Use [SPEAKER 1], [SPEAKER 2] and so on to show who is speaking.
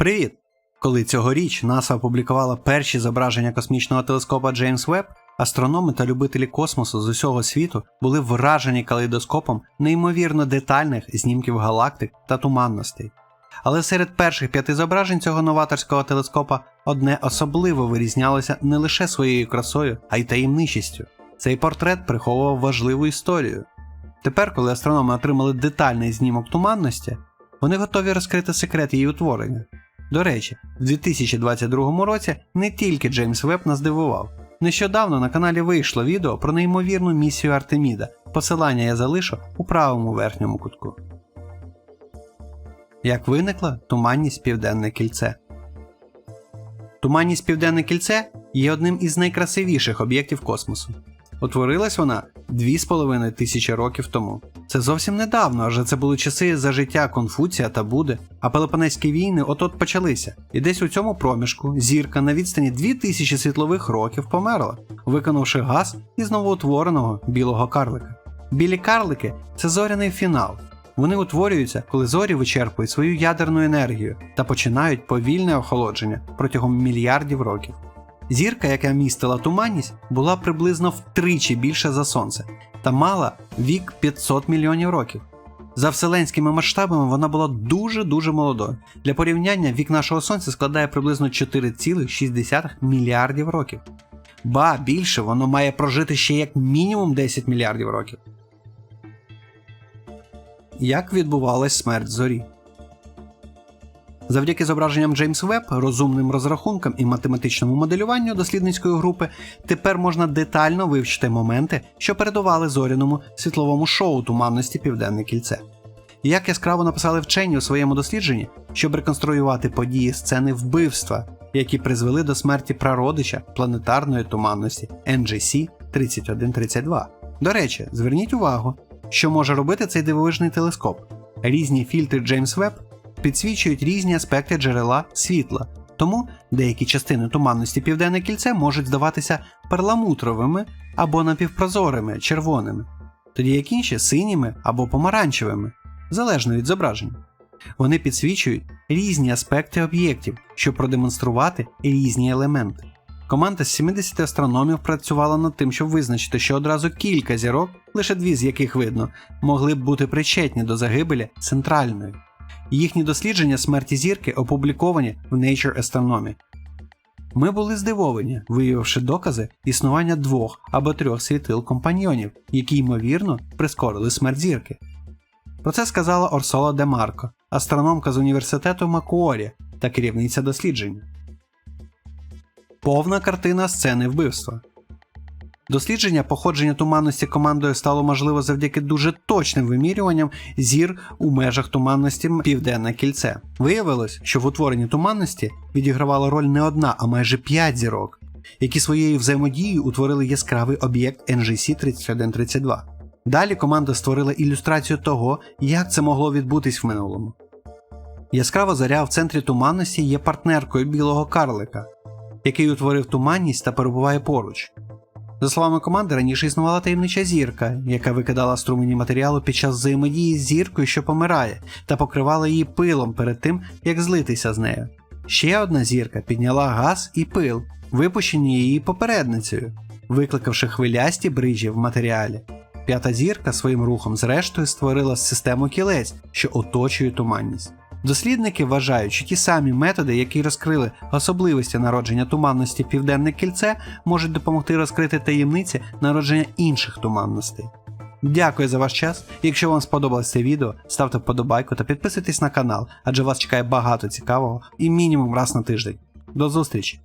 [SPEAKER 1] Привіт! Коли цьогоріч НАСА опублікувала перші зображення космічного телескопа Джеймс Веб, астрономи та любителі космосу з усього світу були вражені калейдоскопом неймовірно детальних знімків галактик та туманностей. Але серед перших п'яти зображень цього новаторського телескопа одне особливо вирізнялося не лише своєю красою, а й таємничістю. Цей портрет приховував важливу історію. Тепер, коли астрономи отримали детальний знімок туманності, вони готові розкрити секрет її утворення. До речі, в 2022 році не тільки Джеймс Веб нас здивував. Нещодавно на каналі вийшло відео про неймовірну місію Артеміда. Посилання я залишу у правому верхньому кутку. Як виникла туманність Південне кільце? Туманність Південне кільце є одним із найкрасивіших об'єктів космосу. Утворилась вона 2,5 тисячі років тому. Це зовсім недавно, адже це були часи за життя Конфуція та Буди, а Пелопонезькі війни от-от почалися. І десь у цьому проміжку зірка на відстані 2000 світлових років померла, виконавши газ із новоутвореного білого карлика. Білі карлики це зоряний фінал. Вони утворюються, коли зорі вичерпують свою ядерну енергію та починають повільне охолодження протягом мільярдів років. Зірка, яка містила туманність, була приблизно втричі більша за сонце та мала вік 500 мільйонів років. За вселенськими масштабами вона була дуже-дуже молодою. Для порівняння вік нашого сонця складає приблизно 4,6 мільярдів років. Ба більше воно має прожити ще як мінімум 10 мільярдів років. Як відбувалась смерть зорі? Завдяки зображенням Джеймс Веб, розумним розрахункам і математичному моделюванню дослідницької групи тепер можна детально вивчити моменти, що передували зоряному світловому шоу туманності Південне кільце. Як яскраво написали вчені у своєму дослідженні, щоб реконструювати події сцени вбивства, які призвели до смерті прародича планетарної туманності NGC 3132. До речі, зверніть увагу, що може робити цей дивовижний телескоп. Різні фільтри Джеймс Веб підсвічують різні аспекти джерела світла, тому деякі частини туманності Південне кільце можуть здаватися перламутровими або напівпрозорими червоними, тоді як інші синіми або помаранчевими, залежно від зображення. Вони підсвічують різні аспекти об'єктів, щоб продемонструвати різні елементи. Команда з 70 астрономів працювала над тим, щоб визначити, що одразу кілька зірок, лише дві з яких видно, могли б бути причетні до загибелі центральної. Їхні дослідження смерті зірки опубліковані в Nature Astronomy. Ми були здивовані, виявивши докази існування двох або трьох світил компаньйонів, які ймовірно прискорили смерть зірки. Про це сказала Орсола Де Марко, астрономка з університету Макуорі та керівниця дослідження. Повна картина сцени вбивства. Дослідження походження туманності командою стало можливо завдяки дуже точним вимірюванням зір у межах туманності Південне кільце. Виявилось, що в утворенні туманності відігравала роль не одна, а майже п'ять зірок, які своєю взаємодією утворили яскравий об'єкт NGC 3132. Далі команда створила ілюстрацію того, як це могло відбутись в минулому. Яскрава зоря в центрі туманності є партнеркою білого карлика, який утворив туманність та перебуває поруч. За словами команди, раніше існувала таємнича зірка, яка викидала струмені матеріалу під час взаємодії з зіркою, що помирає, та покривала її пилом перед тим, як злитися з нею. Ще одна зірка підняла газ і пил, випущені її попередницею, викликавши хвилясті бриджі в матеріалі. П'ята зірка своїм рухом, зрештою, створила систему кілець, що оточує туманність. Дослідники вважають, що ті самі методи, які розкрили особливості народження туманності Південне кільце, можуть допомогти розкрити таємниці народження інших туманностей. Дякую за ваш час. Якщо вам сподобалось це відео, ставте вподобайку та підписуйтесь на канал, адже вас чекає багато цікавого і мінімум раз на тиждень. До зустрічі!